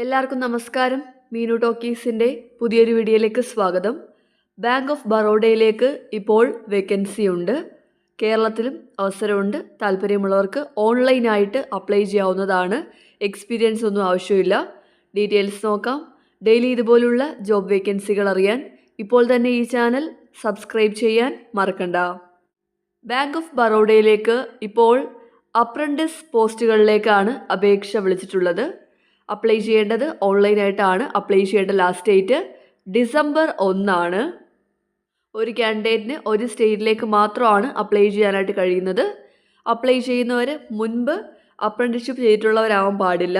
എല്ലാവർക്കും നമസ്കാരം. മീനു ടോക്കീസിന്റെ പുതിയൊരു വീഡിയോയിലേക്ക് സ്വാഗതം. ബാങ്ക് ഓഫ് ബറോഡയിലേക്ക് ഇപ്പോൾ വേക്കൻസി ഉണ്ട്. കേരളത്തിലും അവസരമുണ്ട്. താല്പര്യമുള്ളവർക്ക് ഓൺലൈനായിട്ട് അപ്ലൈ ചെയ്യാവുന്നതാണ്. എക്സ്പീരിയൻസ് ഒന്നും ആവശ്യമില്ല. ഡീറ്റെയിൽസ് നോക്കാം. ഡെയിലി ഇതുപോലുള്ള ജോബ് വേക്കൻസികൾ അറിയാൻ ഇപ്പോൾ തന്നെ ഈ ചാനൽ സബ്സ്ക്രൈബ് ചെയ്യാൻ മറക്കണ്ട. ബാങ്ക് ഓഫ് ബറോഡയിലേക്ക് ഇപ്പോൾ അപ്രന്റിസ് പോസ്റ്റുകളിലേക്കാണ് അപേക്ഷ വിളിച്ചിട്ടുള്ളത്. അപ്ലൈ ചെയ്യേണ്ടത് ഓൺലൈനായിട്ടാണ് അപ്ലൈ ചെയ്യേണ്ട ലാസ്റ്റ് ഡേറ്റ് ഡിസംബർ ഒന്നാണ്. ഒരു കാൻഡിഡേറ്റിന് ഒരു സ്റ്റേറ്റിലേക്ക് മാത്രമാണ് അപ്ലൈ ചെയ്യാനായിട്ട് കഴിയുന്നത്. അപ്ലൈ ചെയ്യുന്നവർ മുൻപ് അപ്രന്റിഷിപ്പ് ചെയ്തിട്ടുള്ളവരാവാൻ പാടില്ല.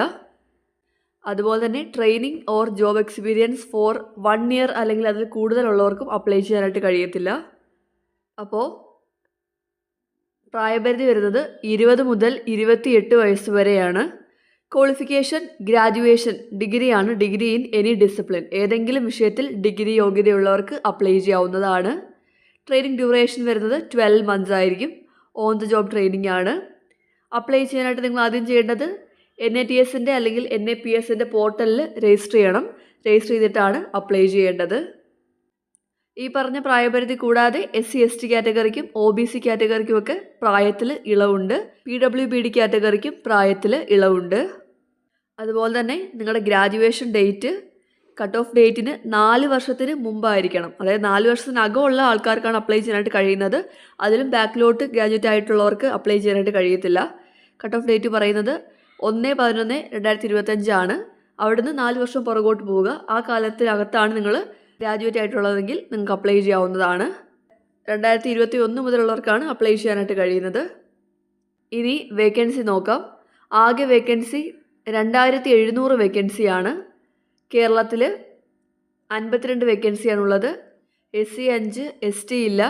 അതുപോലെ തന്നെ training or job experience for one year അല്ലെങ്കിൽ അതിൽ കൂടുതലുള്ളവർക്കും അപ്ലൈ ചെയ്യാനായിട്ട് കഴിയത്തില്ല. അപ്പോൾ പ്രായപരിധി വരുന്നത് ഇരുപത് മുതൽ ഇരുപത്തിയെട്ട് വയസ്സ് വരെയാണ്. ക്വാളിഫിക്കേഷൻ ഗ്രാജുവേഷൻ ഡിഗ്രിയാണ് ഡിഗ്രി ഇൻ എനി ഡിസിപ്ലിൻ ഏതെങ്കിലും വിഷയത്തിൽ ഡിഗ്രി യോഗ്യതയുള്ളവർക്ക് അപ്ലൈ ചെയ്യാവുന്നതാണ്. ട്രെയിനിങ് ഡ്യൂറേഷൻ വരുന്നത് ട്വൽവ് മന്ത്സ് ആയിരിക്കും. ഓൺ ദ ജോബ് ട്രെയിനിങ് ആണ്. അപ്ലൈ ചെയ്യാനായിട്ട് നിങ്ങൾ ആദ്യം ചെയ്യേണ്ടത് എൻ എ ടി എസിന്റെ അല്ലെങ്കിൽ എൻ എ പി എസിന്റെ പോർട്ടലിൽ രജിസ്റ്റർ ചെയ്യണം. രജിസ്റ്റർ ചെയ്തിട്ടാണ് അപ്ലൈ ചെയ്യേണ്ടത്. ഈ പറഞ്ഞ പ്രായപരിധി കൂടാതെ എസ് സി എസ് ടി കാറ്റഗറിക്കും ഒ ബി സി കാറ്റഗറിക്കുമൊക്കെ പ്രായത്തിൽ ഇളവുണ്ട്. പി ഡബ്ല്യു ബി ഡി കാറ്റഗറിക്കും പ്രായത്തിൽ ഇളവുണ്ട്. അതുപോലെ തന്നെ നിങ്ങളുടെ ഗ്രാജുവേഷൻ ഡേറ്റ് കട്ട് ഓഫ് ഡേറ്റിന് നാല് വർഷത്തിന് മുമ്പായിരിക്കണം. അതായത് നാല് വർഷത്തിനകമുള്ള ആൾക്കാർക്കാണ് അപ്ലൈ ചെയ്യാനായിട്ട് കഴിയുന്നത്. അതിലും ബാക്കിലോട്ട് ഗ്രാജുവേറ്റ് ആയിട്ടുള്ളവർക്ക് അപ്ലൈ ചെയ്യാനായിട്ട് കഴിയത്തില്ല. കട്ട് ഓഫ് ഡേറ്റ് പറയുന്നത് ഒന്ന് പതിനൊന്ന് രണ്ടായിരത്തി ഇരുപത്തഞ്ചാണ് അവിടുന്ന് നാല് വർഷം പുറകോട്ട് പോവുക. ആ കാലത്തിനകത്താണ് നിങ്ങൾ ഗ്രാജുവേറ്റ് ആയിട്ടുള്ളതെങ്കിൽ നിങ്ങൾക്ക് അപ്ലൈ ചെയ്യാവുന്നതാണ്. രണ്ടായിരത്തി ഇരുപത്തി ഒന്ന് മുതലുള്ളവർക്കാണ് അപ്ലൈ ചെയ്യാനായിട്ട് കഴിയുന്നത്. ഇനി വേക്കൻസി നോക്കാം. ആകെ വേക്കൻസി രണ്ടായിരത്തി എഴുന്നൂറ് വേക്കൻസിയാണ് കേരളത്തിൽ അൻപത്തിരണ്ട് വേക്കൻസിയാണുള്ളത് എസ് സി അഞ്ച് എസ് ടി ഇല്ല.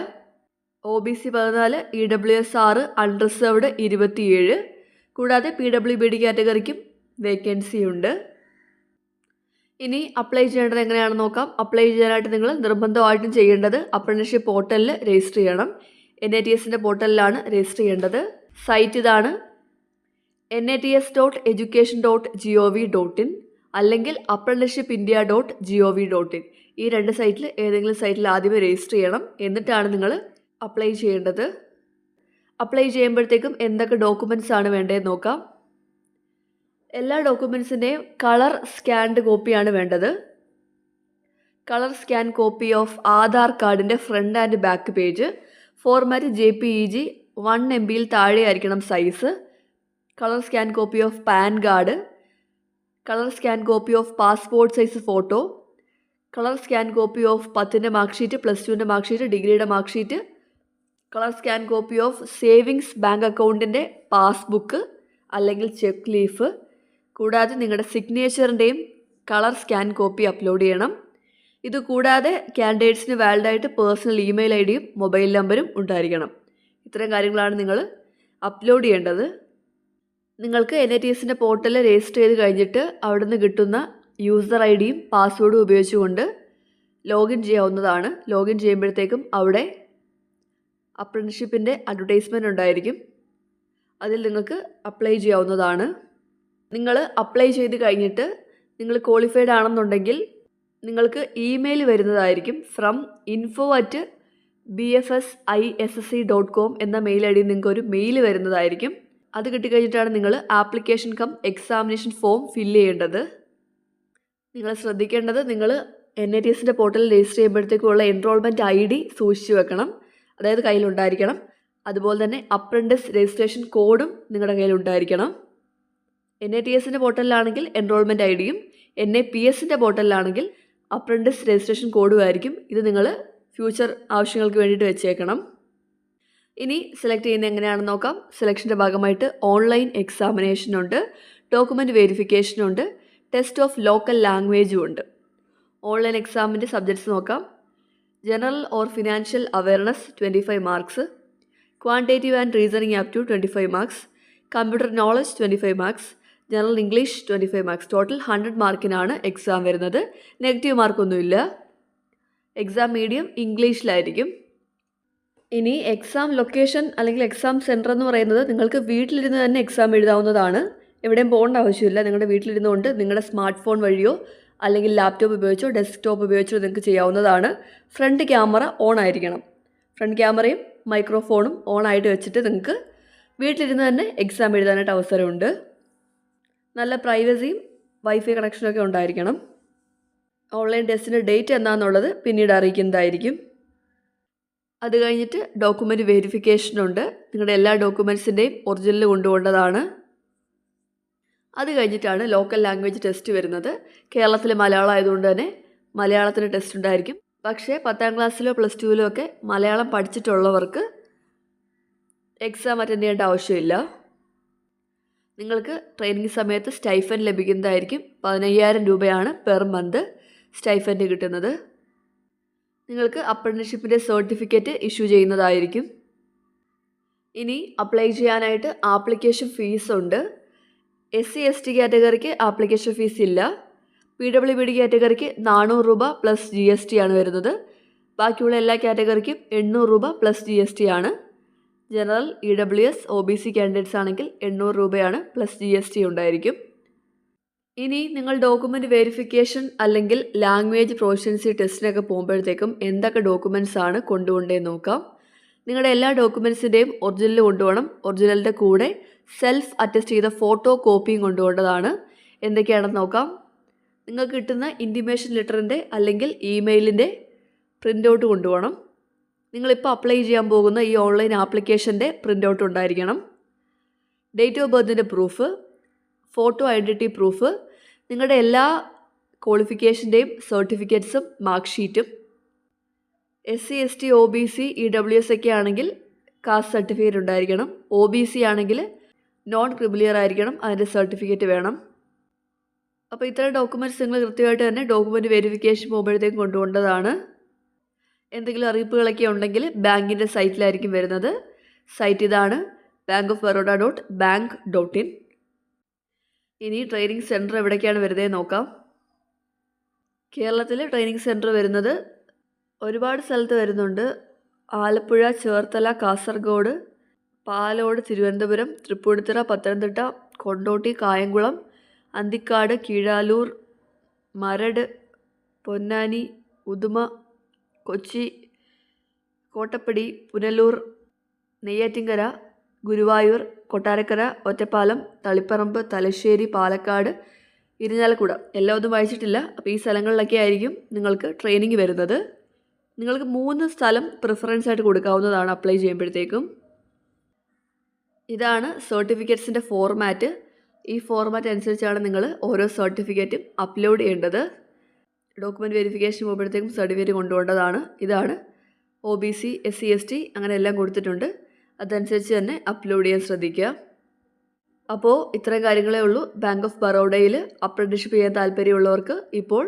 ഒ ബി സി പതിനാല് ഇ ഡബ്ല്യു എസ് ആറ് അൺറിസർവ്ഡ് ഇരുപത്തിയേഴ്. കൂടാതെ പി ഡബ്ല്യു ബി ഡി കാറ്റഗറിക്കും വേക്കൻസി ഉണ്ട്. ഇനി അപ്ലൈ ചെയ്യേണ്ടത് എങ്ങനെയാണെന്ന് നോക്കാം. അപ്ലൈ ചെയ്യാനായിട്ട് നിങ്ങൾ നിർബന്ധമായിട്ടും ചെയ്യേണ്ടത് അപ്രന്റീഷിപ്പ് പോർട്ടലിൽ രജിസ്റ്റർ ചെയ്യണം. എൻ ഐ ടി എസിന്റെ പോർട്ടലിലാണ് രജിസ്റ്റർ ചെയ്യേണ്ടത്. സൈറ്റ് ഇതാണ്. N A T S dot education dot G O V dot in അല്ലെങ്കിൽ apprenticeship India dot G O V dot in ഈ രണ്ട് സൈറ്റിൽ ഏതെങ്കിലും സൈറ്റിൽ ആദ്യമേ രജിസ്റ്റർ ചെയ്യണം. എന്നിട്ടാണ് നിങ്ങൾ അപ്ലൈ ചെയ്യേണ്ടത്. അപ്ലൈ ചെയ്യുമ്പോഴത്തേക്കും എന്തൊക്കെ ഡോക്യുമെന്റ്സ് ആണ് വേണ്ടതെന്ന് നോക്കാം. എല്ലാ ഡോക്യുമെൻസിന്റെയും കളർ സ്കാൻഡ് കോപ്പിയാണ് വേണ്ടത്. Colour scan copy of Aadhaar കാർഡിന്റെ front and back page format J P E G one M ബിയിൽ താഴെയായിരിക്കണം size colour scan copy of PAN card colour scan copy of passport size photo colour scan copy of പത്തിന്റെ mark sheet plus ടുവിന്റെ mark sheet ഡിഗ്രിയുടെ mark sheet colour scan copy of savings bank അക്കൗണ്ടിന്റെ passbook അല്ലെങ്കിൽ cheque leaf കൂടാതെ നിങ്ങളുടെ സിഗ്നേച്ചറിന്റെയും colour scan copy upload ചെയ്യണം. ഇത് കൂടാതെ ക്യാൻഡിഡേറ്റ്സിന് വാലിഡായിട്ട് പേഴ്സണൽ ഇമെയിൽ ഐ ഡിയും മൊബൈൽ നമ്പറും ഉണ്ടായിരിക്കണം. ഇത്തരം കാര്യങ്ങളാണ് നിങ്ങൾ അപ്ലോഡ് ചെയ്യേണ്ടത്. നിങ്ങൾക്ക് എൻ ഐ ടി എസിന്റെ പോർട്ടലിൽ രജിസ്റ്റർ ചെയ്ത് കഴിഞ്ഞിട്ട് അവിടെ നിന്ന് കിട്ടുന്ന യൂസർ ഐ ഡിയും പാസ്വേഡും ഉപയോഗിച്ചുകൊണ്ട് ലോഗിൻ ചെയ്യാവുന്നതാണ്. ലോഗിൻ ചെയ്യുമ്പോഴത്തേക്കും അവിടെ അപ്രന്റിഷിപ്പിന്റെ അഡ്വർടൈസ്മെന്റ് ഉണ്ടായിരിക്കും. അതിൽ നിങ്ങൾക്ക് അപ്ലൈ ചെയ്യാവുന്നതാണ്. നിങ്ങൾ അപ്ലൈ ചെയ്ത് കഴിഞ്ഞിട്ട് നിങ്ങൾ ക്വാളിഫൈഡ് ആണെന്നുണ്ടെങ്കിൽ നിങ്ങൾക്ക് ഇമെയിൽ വരുന്നതായിരിക്കും from info at B F S I S S C dot com എന്ന മെയിൽ ഐ ഡി നിങ്ങൾക്ക് ഒരു മെയിൽ വരുന്നതായിരിക്കും. അത് കിട്ടിക്കഴിഞ്ഞിട്ടാണ് നിങ്ങൾ application cum examination form fill ചെയ്യേണ്ടത്. നിങ്ങൾ ശ്രദ്ധിക്കേണ്ടത് നിങ്ങൾ എൻ ഐ ടി എസിന്റെ പോർട്ടലിൽ രജിസ്റ്റർ ചെയ്യുമ്പോഴത്തേക്കുള്ള എൻറോൾമെന്റ് ഐ ഡി സൂക്ഷിച്ചു വെക്കണം. അതായത് കയ്യിലുണ്ടായിരിക്കണം അതുപോലെ തന്നെ അപ്രന്റിസ് രജിസ്ട്രേഷൻ കോഡും നിങ്ങളുടെ കയ്യിലുണ്ടായിരിക്കണം എൻ എ ടി എസിന്റെ പോർട്ടലിലാണെങ്കിൽ എൻറോൾമെന്റ് ഐ ഡിയും എൻ എ പി എസിന്റെ പോർട്ടലിലാണെങ്കിൽ അപ്രന്റിസ് രജിസ്ട്രേഷൻ കോഡും ആയിരിക്കും. ഇത് നിങ്ങൾ ഫ്യൂച്ചർ ആവശ്യങ്ങൾക്ക് വേണ്ടിയിട്ട് വെച്ചേക്കണം. ഇനി സെലക്ട് ചെയ്യുന്ന എങ്ങനെയാണെന്ന് നോക്കാം. സെലക്ഷന്റെ ഭാഗമായിട്ട് ഓൺലൈൻ ഡോക്യുമെന്റ് വെരിഫിക്കേഷൻ ഉണ്ട്. ടെസ്റ്റ് ഓഫ് ലോക്കൽ ലാംഗ്വേജും ഉണ്ട്. ഓൺലൈൻ എക്സാമിന്റെ സബ്ജക്ട്സ് നോക്കാം. General or financial awareness twenty five marks quantitative and reasoning up to twenty five marks computer knowledge twenty five marks general English twenty five marks total hundred മാർക്കിനാണ് exam വരുന്നത് negative മാർക്കൊന്നുമില്ല exam medium ഇംഗ്ലീഷിലായിരിക്കും ഇനി exam location അല്ലെങ്കിൽ exam centre എന്ന് പറയുന്നത് നിങ്ങൾക്ക് വീട്ടിലിരുന്ന് തന്നെ എക്സാം എഴുതാവുന്നതാണ്. എവിടെയും പോകേണ്ട ആവശ്യമില്ല. നിങ്ങളുടെ വീട്ടിലിരുന്നുകൊണ്ട് നിങ്ങളുടെ സ്മാർട്ട് ഫോൺ വഴിയോ അല്ലെങ്കിൽ ലാപ്ടോപ്പ് ഉപയോഗിച്ചോ ഡെസ്ക്ടോപ്പ് ഉപയോഗിച്ചോ നിങ്ങൾക്ക് ചെയ്യാവുന്നതാണ്. ഫ്രണ്ട് ക്യാമറ ഓൺ ആയിരിക്കണം. ഫ്രണ്ട് ക്യാമറയും മൈക്രോഫോണും ഓൺ ആയിട്ട് വെച്ചിട്ട് നിങ്ങൾക്ക് വീട്ടിലിരുന്ന് തന്നെ എക്സാം എഴുതാനായിട്ട് അവസരമുണ്ട്. നല്ല പ്രൈവസിയും വൈഫൈ കണക്ഷനൊക്കെ ഉണ്ടായിരിക്കണം. ഓൺലൈൻ ടെസ്റ്റിന്റെ ഡേറ്റ് എന്താണെന്നുള്ളത് പിന്നീട് അറിയിക്കുന്നതായിരിക്കും. അത് കഴിഞ്ഞിട്ട് ഡോക്യുമെന്റ് വെരിഫിക്കേഷനുണ്ട് നിങ്ങളുടെ എല്ലാ ഡോക്യുമെൻസിന്റെയും ഒറിജിനൽ കൊണ്ടുപോകേണ്ടതാണ്. അത് കഴിഞ്ഞിട്ടാണ് ലോക്കൽ ലാംഗ്വേജ് ടെസ്റ്റ് വരുന്നത്. കേരളത്തിൽ മലയാളം ആയതുകൊണ്ട് തന്നെ മലയാളത്തിന് ടെസ്റ്റ് ഉണ്ടായിരിക്കും. പക്ഷേ പത്താം ക്ലാസ്സിലോ പ്ലസ് ടുവിലോ ഒക്കെ മലയാളം പഠിച്ചിട്ടുള്ളവർക്ക് എക്സാം അറ്റൻഡ് ചെയ്യേണ്ട ആവശ്യമില്ല. നിങ്ങൾക്ക് ട്രെയിനിങ് സമയത്ത് സ്റ്റൈഫൻ ലഭിക്കുന്നതായിരിക്കും. പതിനയ്യായിരം രൂപയാണ് പെർ മന്ത് സ്റ്റൈഫന്റ് കിട്ടുന്നത്. നിങ്ങൾക്ക് അപ്രന്റീഷിപ്പിന്റെ സർട്ടിഫിക്കറ്റ് ഇഷ്യൂ ചെയ്യുന്നതായിരിക്കും. ഇനി അപ്ലൈ ചെയ്യാനായിട്ട് ആപ്ലിക്കേഷൻ ഫീസ് ഉണ്ട്. എസ് സി എസ് ടി കാറ്റഗറിക്ക് ആപ്ലിക്കേഷൻ ഫീസ് ഇല്ല. പി ഡബ്ല്യു ബി ഡി കാറ്റഗറിക്ക് നാനൂറ് രൂപ പ്ലസ് ജി എസ് ടി ആണ് വരുന്നത്. ബാക്കിയുള്ള എല്ലാ കാറ്റഗറിക്കും എണ്ണൂറ് രൂപ പ്ലസ് ജി എസ് ടി ആണ്. General E W S O B C candidates ആണെങ്കിൽ എണ്ണൂറ് രൂപയാണ് പ്ലസ് ജി എസ് ടി ഉണ്ടായിരിക്കും. ഇനി നിങ്ങൾ ഡോക്യുമെന്റ് വെരിഫിക്കേഷൻ അല്ലെങ്കിൽ ലാംഗ്വേജ് പ്രൊഫഷൻസി ടെസ്റ്റിനൊക്കെ പോകുമ്പോഴത്തേക്കും എന്തൊക്കെ ഡോക്യുമെന്റ്സ് ആണ് കൊണ്ടുപോകേണ്ടത് നോക്കാം. നിങ്ങളുടെ എല്ലാ ഡോക്യുമെന്റ്സിന്റെയും ഒറിജിനൽ കൊണ്ടുപോകണം. ഒറിജിനലിന്റെ കൂടെ സെൽഫ് അറ്റസ്റ്റ് ചെയ്ത ഫോട്ടോ കോപ്പിയും കൊണ്ടുപോകേണ്ടതാണ്. എന്തൊക്കെയാണെന്ന് നോക്കാം. നിങ്ങൾക്ക് കിട്ടുന്ന ഇന്റിമേഷൻ ലെറ്ററിന്റെ അല്ലെങ്കിൽ ഇമെയിലിന്റെ പ്രിന്റ് ഔട്ട് കൊണ്ടുപോകണം. നിങ്ങളിപ്പോൾ അപ്ലൈ ചെയ്യാൻ പോകുന്ന ഈ ഓൺലൈൻ ആപ്ലിക്കേഷന്റെ പ്രിന്റ് ഔട്ട് ഉണ്ടായിരിക്കണം. ഡേറ്റ് ഓഫ് ബർത്തിന്റെ പ്രൂഫ് ഫോട്ടോ ഐഡന്റിറ്റി പ്രൂഫ് നിങ്ങളുടെ എല്ലാ ക്വാളിഫിക്കേഷന്റെയും സർട്ടിഫിക്കറ്റ്സും മാർക്ക് ഷീറ്റും S C S T O B C E W S ഒക്കെ ആണെങ്കിൽ കാസ്റ്റ് സർട്ടിഫിക്കറ്റ് ഉണ്ടായിരിക്കണം. ഒ ബി സി ആണെങ്കിൽ നോൺ ക്രിമിലിയർ ആയിരിക്കണം. അതിന്റെ സർട്ടിഫിക്കറ്റ് വേണം. അപ്പോൾ ഇത്തരം ഡോക്യുമെന്റ്സ് നിങ്ങൾ കൃത്യമായിട്ട് തന്നെ ഡോക്യുമെന്റ് വെരിഫിക്കേഷൻ പോകുമ്പോഴത്തേക്കും കൊണ്ടുപോകേണ്ടതാണ്. എന്തെങ്കിലും അറിയിപ്പുകളൊക്കെ ഉണ്ടെങ്കിൽ ബാങ്കിന്റെ സൈറ്റിലായിരിക്കും വരുന്നത്. സൈറ്റ് ഇതാണ് bank of Baroda dot bank dot in ഇനി ട്രെയിനിങ് സെന്റർ എവിടേക്കാണ് വരുന്നത് നോക്കാം. കേരളത്തിൽ ട്രെയിനിങ് സെന്റർ വരുന്നത് ഒരുപാട് സ്ഥലത്ത് വരുന്നുണ്ട്. ആലപ്പുഴ ചേർത്തല കാസർഗോഡ് പാലോട് തിരുവനന്തപുരം തൃപ്പൂണിത്തുറ പത്തനംതിട്ട കൊണ്ടോട്ടി കായംകുളം അന്തിക്കാട് കീഴാലൂർ മരട് പൊന്നാനി ഉദുമ കൊച്ചി കോട്ടപ്പടി പുനലൂർ നെയ്യാറ്റിങ്കര ഗുരുവായൂർ കൊട്ടാരക്കര ഒറ്റപ്പാലം തളിപ്പറമ്പ് തലശ്ശേരി പാലക്കാട് ഇരിഞ്ഞാലക്കുട. എല്ലാം ഒന്നും വായിച്ചിട്ടില്ല. അപ്പോൾ ഈ സ്ഥലങ്ങളിലൊക്കെ ആയിരിക്കും നിങ്ങൾക്ക് ട്രെയിനിങ് വരുന്നത്. നിങ്ങൾക്ക് മൂന്ന് സ്ഥലം പ്രിഫറൻസ് ആയിട്ട് കൊടുക്കാവുന്നതാണ് അപ്ലൈ ചെയ്യുമ്പോഴത്തേക്കും. ഇതാണ് സർട്ടിഫിക്കറ്റ്സിന്റെ ഫോർമാറ്റ് ഈ ഫോർമാറ്റ് അനുസരിച്ചാണ് നിങ്ങൾ ഓരോ സർട്ടിഫിക്കറ്റും അപ്ലോഡ് ചെയ്യേണ്ടത്. ഡോക്യുമെന്റ് വെരിഫിക്കേഷൻ പോകുമ്പോഴത്തേക്കും സർട്ടിഫിക്കറ്റ് കൊണ്ടുപോകേണ്ടതാണ്. ഇതാണ് O B C S C S T അങ്ങനെ എല്ലാം കൊടുത്തിട്ടുണ്ട്. അതനുസരിച്ച് തന്നെ അപ്ലോഡ് ചെയ്യാൻ ശ്രദ്ധിക്കുക. അപ്പോൾ ഇത്രയും കാര്യങ്ങളേ ഉള്ളൂ. ബാങ്ക് ഓഫ് ബറോഡയിൽ അപ്രന്റീഷിപ്പ് ചെയ്യാൻ താല്പര്യമുള്ളവർക്ക് ഇപ്പോൾ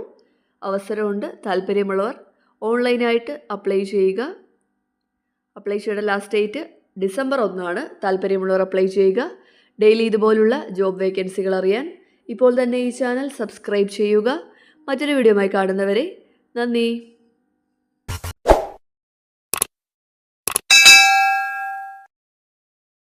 അവസരമുണ്ട്. താല്പര്യമുള്ളവർ ഓൺലൈനായിട്ട് അപ്ലൈ ചെയ്യുക. അപ്ലൈ ചെയ്യേണ്ട ലാസ്റ്റ് ഡേറ്റ് ഡിസംബർ ഒന്നാണ്. താല്പര്യമുള്ളവർ അപ്ലൈ ചെയ്യുക. ഡെയിലി ഇതുപോലുള്ള ജോബ് വേക്കൻസികൾ അറിയാൻ ഇപ്പോൾ തന്നെ ഈ ചാനൽ സബ്സ്ക്രൈബ് ചെയ്യുക. മറ്റൊരു വീഡിയോയുമായി കാണുന്നവരെ നന്ദി.